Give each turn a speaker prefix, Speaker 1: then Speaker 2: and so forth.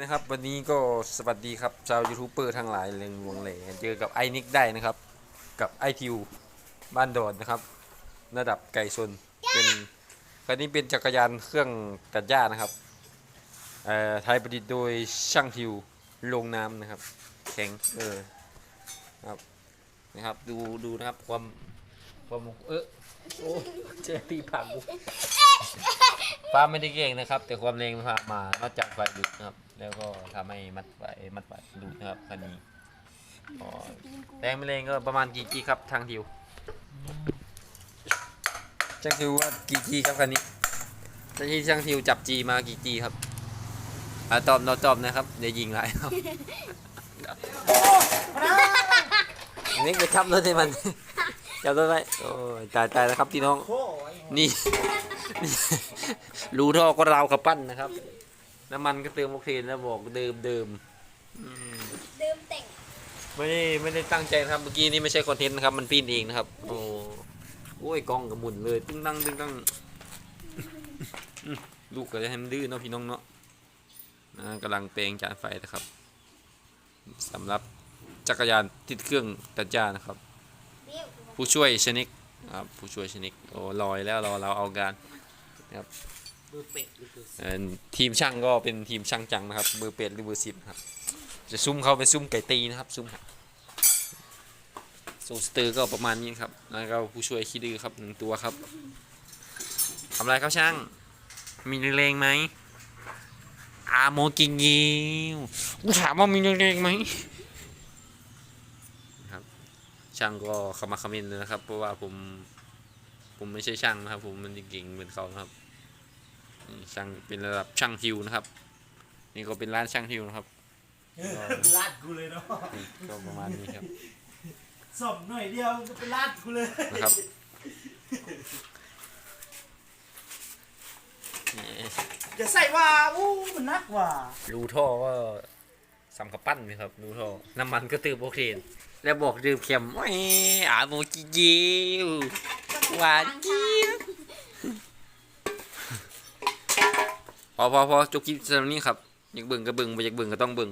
Speaker 1: นะครับ วันนี้ก็สวัสดีครับ ชาวยูทูบเบอร์ทั้งหลายเรื่องวงเหลเจอกับไอ้นิกได้นะครับ กับไอทิวบ้านดอนนะครับ ระดับไก่ชนเป็นคันนี้เป็นจักรยานเครื่องตัดหญ้านะครับเอ่อไทยประดิษฐ์โดยช่างทิวลงน้ำนะครับ แข็งเออครับนะครับดูดูนะครับความความเออโอ้ เจตีผักกูฟ้าไม่ได้เก่งนะครับ แต่ความแรงมันพามานอกจากไฟดุดนะครับ แล้วก็ทำให้มัดไฟมัดไฟดุดนะครับคันนี้อ๋อแรงไม่แรงก็ประมาณกี่จีครับทางทิวช่างทิวว่ากี่จีครับคันนี้ที่ช่างทิวจับจีมากี่จีครับอ่าตอบเราตอบนะครับเดี๋ยวยิงไรครับนี่ไปทับรถให้มัน จับรถไว้โอ้ยตายตายแล้วครับพี่น้อง นี่ รูท่อก็ราวขับปั้นนะครับ น้ำมันก็เติมโอเคแล้วบอกเดิมเดิมอืม
Speaker 2: เดิมแต่ง
Speaker 1: ไม่ได้ไม่ได้ตั้งใจนะครับ เมื่อกี้นี่ไม่ใช่คอนเทนต์นะครับ มันปีนเองนะครับ โอ้โอ้ยกองกับหมุนเลยตึ้งตั้งตึ้งตั้งอืมลูกก็จะให้มันดื้อเนาะพี่น้องเนาะกำลังเปลงจานไฟนะครับสำหรับจักรยานติดเครื่องตัดหญ้านะครับ
Speaker 2: เรียก
Speaker 1: ผู้ช่วยชนิกครับผู้ช่วยชนิกโอ้ลอยแล้วรอเราเอาการ
Speaker 3: เบอร์เป็ดหรือเบอร์
Speaker 1: เอ่อทีมช่างก็เป็นทีมช่างจังนะครับเบอร์เป็ดหรือเบอร์สิบครับจะซุ่มเขาเป็นซุ่มไก่ตีนะครับซุ่มโซสเตอร์ก็ประมาณนี้ครับแล้วก็ผู้ช่วยขี้ดื้อครับหนึ่งตัวครับทำอะไรครับช่าง มีแรงไหมอาโมกิงยิวกูถามว่ามีแรงไหมครับ ช่างก็เข้ามาคอมเมนต์เลยนะครับ เพราะว่าผมผมไม่ใช่ช่างนะครับ ผมมันเก่งเหมือนเขานะครับนี่ช่างเป็นระดับช่างฮิวนะครับ นี่ก็เป็นร้านช่างฮิวนะครับ
Speaker 3: ลาดกูเลยเนาะ
Speaker 1: นี่ก็ประมาณนี้ครับ
Speaker 3: สอบหน่อยเดียวก็เป็นลาดกูเลย
Speaker 1: นะครับนี่
Speaker 3: อย่าใส่ว่าอู้มันนักว่ะ
Speaker 1: รูท่อก็ สำกับปั้นนะครับรูท่อน้ำมันก็ตืบโอเคแล้วบอกดื่มเค็มแหม่อาโมจิจิวหวานเจี๊ยบพอพอพอจบคลิปสำหรับนี้ครับอยากเบิ่งก็เบิ่งไม่อยากเบิ่งก็ต้องเบิ่ง